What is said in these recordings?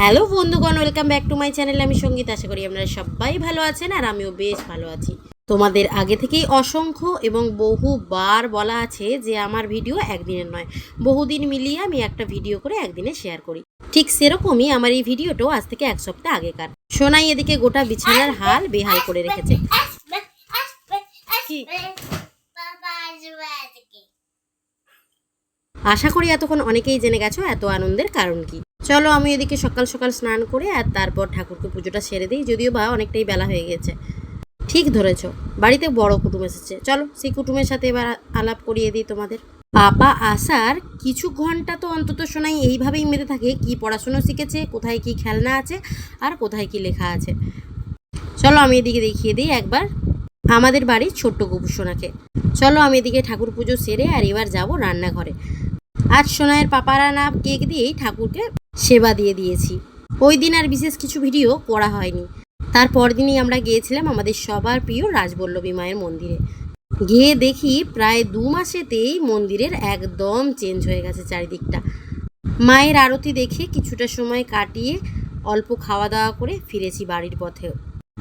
Hello বন্ধুগণ welcome back to my channel আমি সংগীত, আশা করি আপনারা সবাই ভালো আছেন আর আমিও বেশ ভালো আছি। তোমাদের আগে থেকেই অসংখ্য এবং বহুবার বলা আছে যে আমার ভিডিও একদিনের নয়। বহুদিন মিলিয়ে আমি একটা ভিডিও করে একদিনে শেয়ার করি। ঠিক সেরকমই আমার এই ভিডিওটাও আজ থেকে এক সপ্তাহ আগেকার। সোনাই এদিকে গোটা বিছানার হাল বেহাল করে রেখেছে? আশা করি এতক্ষণ অনেকেই জেনে গেছো এত আনন্দের কারণ কি। চলো আমি এদিকে সকাল সকাল স্নান করে আর তারপর ঠাকুরকে পুজোটা সেরে দিই, যদিও বা অনেকটাই বেলা হয়ে গেছে। ঠিক ধরেছ, বাড়িতে বড় কুটুম এসেছে। চলো সেই কুটুমের সাথে এবার আলাপ করিয়ে দিই তোমাদের। পাপা আসার কিছু ঘণ্টা তো অন্তত শোনাই, এইভাবেই মেতে থাকে, কি পড়াশুনো শিখেছে, কোথায় কি খেলনা আছে, আর কোথায় কি লেখা আছে। চলো আমি এদিকে দেখিয়ে দিই একবার আমাদের বাড়ির ছোট্ট গোপুসোনাকে। চলো আমি এদিকে ঠাকুর পুজো সেরে আর এবার যাব রান্নাঘরে। আজ সোনায়ের পাপারা না কেক দিয়েই ঠাকুরকে সেবা দিয়ে দিয়েছি। ওই দিন আর বিশেষ কিছু ভিডিও করা হয়নি। তারপর দিনই আমরা গিয়েছিলাম আমাদের সবার প্রিয় রাজবল্লভী মায়ের মন্দিরে। গিয়ে দেখি প্রায় দু মাসেতেই মন্দিরের একদম চেঞ্জ হয়ে গেছে চারিদিকটা। মায়ের আরতি দেখে কিছুটা সময় কাটিয়ে অল্প খাওয়া দাওয়া করে ফিরেছি বাড়ির পথেও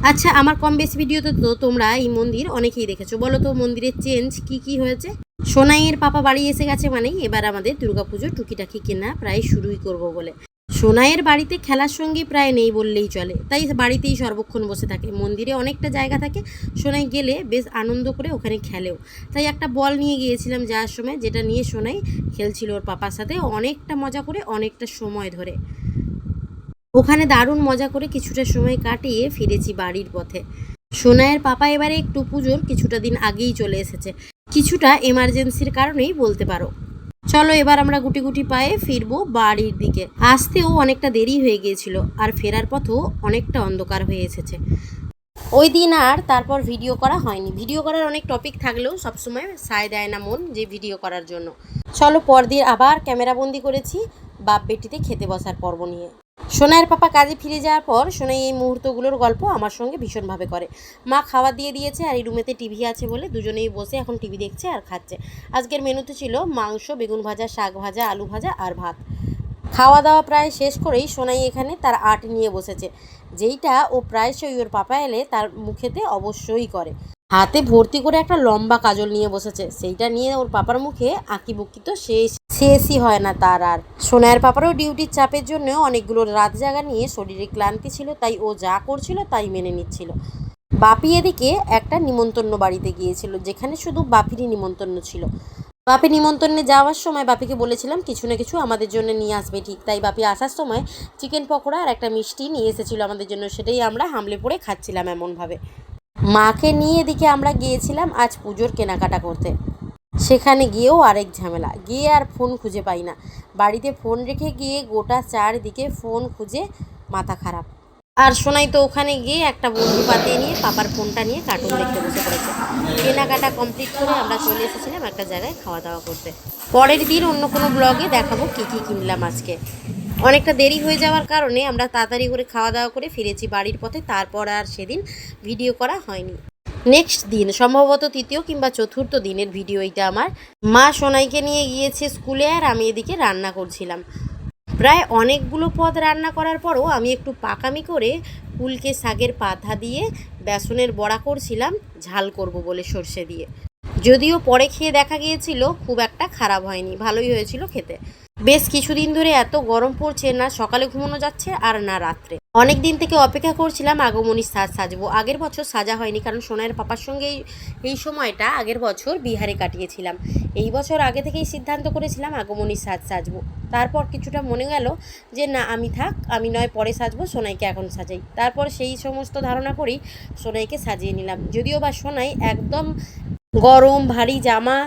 আচ্ছা আমার কম বেশি ভিডিওতে তো তোমরা এই মন্দির অনেকেই দেখেছ। বলো তো মন্দিরের চেঞ্জ কি কি হয়েছে? সোনাইয়ের পাপা বাড়ি এসে গেছে মানেই এবার আমাদের দুর্গাপুজো টুকিটাকি কেনা প্রায় শুরুই করব বলে। সোনাইয়ের বাড়িতে খেলার সঙ্গী প্রায় নেই বললেই চলে। তাই বাড়িতেই সর্বক্ষণ বসে থাকে। মন্দিরে অনেকটা জায়গা থাকে। সোনাই গেলে বেশ আনন্দ করে ওখানে খেলেও। তাই একটা বল নিয়ে গিয়েছিলাম যাওয়ার সময়, যেটা নিয়ে সোনাই খেলছিল ওর পাপার সাথে অনেকটা মজা করে, অনেকটা সময় ধরে। ওখানে দারুণ মজা করে কিছুটা সময় কাটিয়ে ফিরেছি বাড়ির পথে। সোনাইয়ের পাপা এবারে একটু পুজোর কিছুটা দিন আগেই চলে এসেছে। কিছুটা এমার্জেন্সির কারণেই বলতে পারো। চলো এবার আমরা গুটি গুটি পায়ে ফিরবো বাড়ির দিকে। আসতেও অনেকটা দেরি হয়ে গিয়েছিল আর ফেরার পথও অনেকটা অন্ধকার হয়ে এসেছে। ওই দিন আর তারপর ভিডিও করা হয়নি। ভিডিও করার অনেক টপিক থাকলেও সবসময় সায় দেয় না মন যে ভিডিও করার জন্য। চলো পরদিন আবার ক্যামেরাবন্দি করেছি বাপ বেটিতে খেতে বসার পর্ব নিয়ে। সোনাইয়ের পাপা কাজে ফিরে যাওয়ার পর সোনাই এই মুহূর্তগুলোর গল্প আমার সঙ্গে ভীষণভাবে করে। মা খাওয়া দিয়ে দিয়েছে আর এই রুমেতে টিভি আছে বলে দুজনেই বসে এখন টিভি দেখছে আর খাচ্ছে। আজকের মেনুতে ছিল মাংস, বেগুন ভাজা, শাক ভাজা, আলু ভাজা আর ভাত। খাওয়া দাওয়া প্রায় শেষ করেই সোনাই এখানে তার আর্ট নিয়ে বসেছে, যেইটা ও প্রায়শই ওর পাপা এলে তার মুখেতে অবশ্যই করে। হাতে ভর্তি করে একটা লম্বা কাজল নিয়ে বসেছে, সেইটা নিয়ে ওর পাপার মুখে আঁকি বুকি তো শেষ। শেষই হয় না তার আর। সোনায়ের পাপারও ডিউটির চাপের জন্য অনেকগুলো রাত জাগা নিয়ে শরীরে ক্লান্তি ছিল, তাই ও যা করছিল তাই মেনে নিচ্ছিল। বাপি এদিকে একটা নিমন্ত্রণ বাড়িতে গিয়েছিল, যেখানে শুধু বাপিরই নিমন্ত্রণ ছিল। বাপি নিমন্ত্রণে যাওয়ার সময় বাপিকে বলেছিলাম, কিছু না কিছু আমাদের জন্য নিয়ে আসবে। ঠিক তাই বাপি আসার সময় চিকেন পকোড়া আর একটা মিষ্টি নিয়ে এসেছিল আমাদের জন্য, সেটাই আমরা হামলে পড়ে খাচ্ছিলাম এমনভাবে। মাকে নিয়ে এদিকে আমরা গিয়েছিলাম আজ পুজোর কেনাকাটা করতে। সেখানে গিয়েও আরেক ঝামেলা। গিয়ে আর ফোন খুঁজে পাই না। বাড়িতে ফোন রেখে গিয়ে গোটা চারদিকে ফোন খুঁজে মাথা খারাপ। আর শোনাই তো ওখানে গিয়ে একটা বন্ধু পাতিয়ে নিয়ে, পাপার ফোনটা নিয়ে কার্টুন দেখতে বসে পড়েছে। কেনাকাটা কমপ্লিট করে আমরা চলে এসেছিলাম একটা জায়গায় খাওয়া দাওয়া করতে। পরের দিন অন্য কোনো ব্লগে দেখাবো কী কী কিনলাম আজকে। অনেকটা দেরি হয়ে যাওয়ার কারণে আমরা তাড়াতাড়ি করে খাওয়া দাওয়া করে ফিরেছি বাড়ির পথে। তারপর আর সেদিন ভিডিও করা হয়নি। নেক্সট দিন, সম্ভবত তৃতীয় কিংবা চতুর্থ দিনের ভিডিও এটা আমার। মা সোনাইকে নিয়ে গিয়েছে স্কুলে আর আমি এদিকে রান্না করছিলাম। প্রায় অনেকগুলো পদ রান্না করার পরও আমি একটু পাকামি করে কুলকে শাকের পাতা দিয়ে বেসনের বড়া করছিলাম, ঝাল করব বলে সর্ষে দিয়ে। যদিও পরে খেয়ে দেখা গিয়েছিল, খুব একটা খারাপ হয়নি, ভালোই হয়েছিল খেতে। বেশ কিছুদিন ধরে এত গরম পড়ছে না, সকালে ঘুমানো যাচ্ছে আর না রাত্রে। অনেক দিন থেকে অপেক্ষা করছিলাম আগমনীর সাজ সাজবো। আগের বছর সাজা হয়নি, কারণ সোনাইয়ের পাপার সঙ্গে এই- সময়টা আগের বছর বিহারে কাটিয়েছিলাম। এই বছর আগে থেকেই সিদ্ধান্ত করেছিলাম আগমনীর সাজ সাজবো। তারপর কিছুটা মনে গেল যে, না, আমি থাক, আমি নয়, পরে সাজবো, সোনাইকে এখন সাজাই। তারপর সেই সমস্ত ধারণা করেই সোনাইকে সাজিয়ে নিলাম। যদিও বা সোনাই একদম গরম, ভারী জামা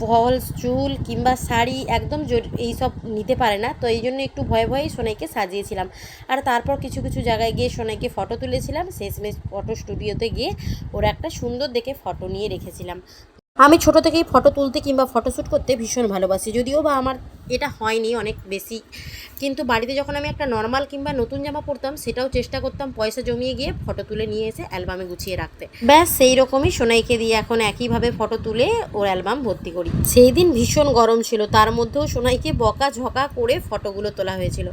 ফলস চুল কিংবা শাড়ি একদম এইসব নিতে পারে না। তো এই জন্য একটু ভয়ে ভয়েই সোনাইকে সাজিয়েছিলাম। আর তারপর কিছু কিছু জায়গায় গিয়ে সোনাইকে ফটো তুলেছিলাম। শেষমেশ ফটো স্টুডিওতে গিয়ে ওরা একটা সুন্দর দেখে ফটো নিয়ে রেখেছিলাম। আমি ছোট থেকেই ফটো তুলতে কিংবা ফটোশ্যুট করতে ভীষণ ভালোবাসি। যদিও বা আমার এটা হয়নি, অনেক বেশি কিন্তু বাড়িতে যখন আমি একটা নর্মাল কিংবা নতুন জামা পরতাম, সেটাও চেষ্টা করতাম পয়সা জমিয়ে গিয়ে ফটো তুলে নিয়ে এসে অ্যালবামে গুছিয়ে রাখতে। ব্যাস সেই রকমই সোনাইকে দিয়ে এখন একইভাবে ফটো তুলে ওর অ্যালবাম ভর্তি করি। সেই দিন ভীষণ গরম ছিল, তার মধ্যেও সোনাইকে বকা ঝকা করে ফটোগুলো তোলা হয়েছিল।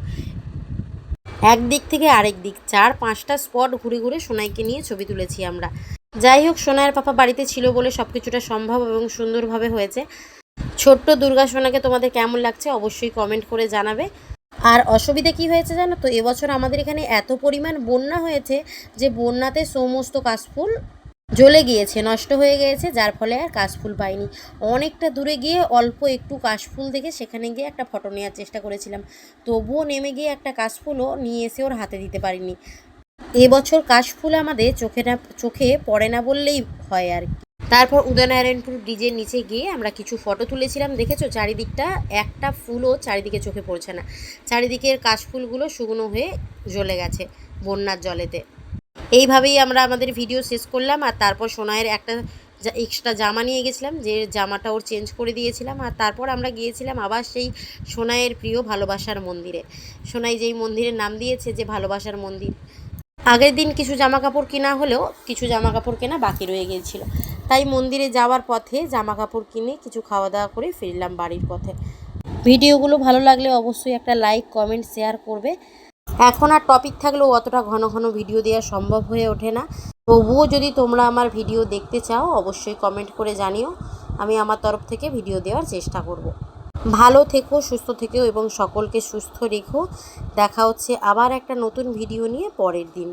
একদিক থেকে আরেক দিক, চার পাঁচটা স্পট ঘুরে ঘুরে সোনাইকে নিয়ে ছবি তুলেছি আমরা। যাই হোক, সোনাইয়ের পাপা বাড়িতে ছিল বলে সব কিছুটা সম্ভব এবং সুন্দরভাবে হয়েছে। ছোট্ট দুর্গা সোনাকে তোমাদের কেমন লাগছে অবশ্যই কমেন্ট করে জানাবে। আর অসুবিধা কি হয়েছে জানো তো? এবছর আমাদের এখানে এত পরিমাণ বন্যা হয়েছে যে বন্যাতে সমস্ত কাশফুল জ্বলে গিয়েছে, নষ্ট হয়ে গিয়েছে, যার ফলে আর কাশফুল পাইনি। অনেকটা দূরে গিয়ে অল্প একটু কাশফুল দেখে সেখানে গিয়ে একটা ফটো নেওয়ার চেষ্টা করেছিলাম। তবুও নেমে গিয়ে একটা কাশফুলও নিয়ে এসে ওর হাতে দিতে পারিনি। এবছর কাশফুল আমাদের চোখে না, চোখে পড়ে না বললেই হয় আর কি। তারপর উদয়নারায়ণপুর ব্রিজের নিচে গিয়ে আমরা কিছু ফটো তুলেছিলাম। দেখেছ? চারিদিকটা একটা ফুলও চারিদিকে চোখে পড়ছে না। চারিদিকের কাশফুলগুলো শুকনো হয়ে জ্বলে গেছে বন্যার জলেতে। এইভাবেই আমরা আমাদের ভিডিও শেষ করলাম আর তারপর সোনাইয়ের একটা এক্সট্রা জামা নিয়ে গেছিলাম, যে জামাটা ওর চেঞ্জ করে দিয়েছিলাম। আর তারপর আমরা গিয়েছিলাম আবার সেই সোনাইয়ের প্রিয় ভালোবাসার মন্দিরে। সোনাই যেই মন্দিরের নাম দিয়েছে, যে ভালোবাসার মন্দির। আগের দিন কিছু জামা কাপড় কেনা হলেও কিছু জামা কাপড় কেনা বাকি রয়ে গিয়েছিল। তাই মন্দিরে যাওয়ার পথে জামা কাপড় কিনে কিছু খাওয়া দাওয়া করে ফিরলাম বাড়ির পথে। ভিডিওগুলো ভালো লাগলে অবশ্যই একটা লাইক, কমেন্ট, শেয়ার করবে। এখন আর টপিক থাকলেও অতটা ঘন ঘন ভিডিও দেওয়া সম্ভব হয়ে ওঠে না। তবুও যদি তোমরা আমার ভিডিও দেখতে চাও, অবশ্যই কমেন্ট করে জানিও। আমি আমার তরফ থেকে ভিডিও দেওয়ার চেষ্টা করব। ভালো থেকো, সুস্থ থেকো এবং সকলকে সুস্থ রেখো। দেখা হচ্ছে আবার একটা নতুন ভিডিও নিয়ে পরের দিন।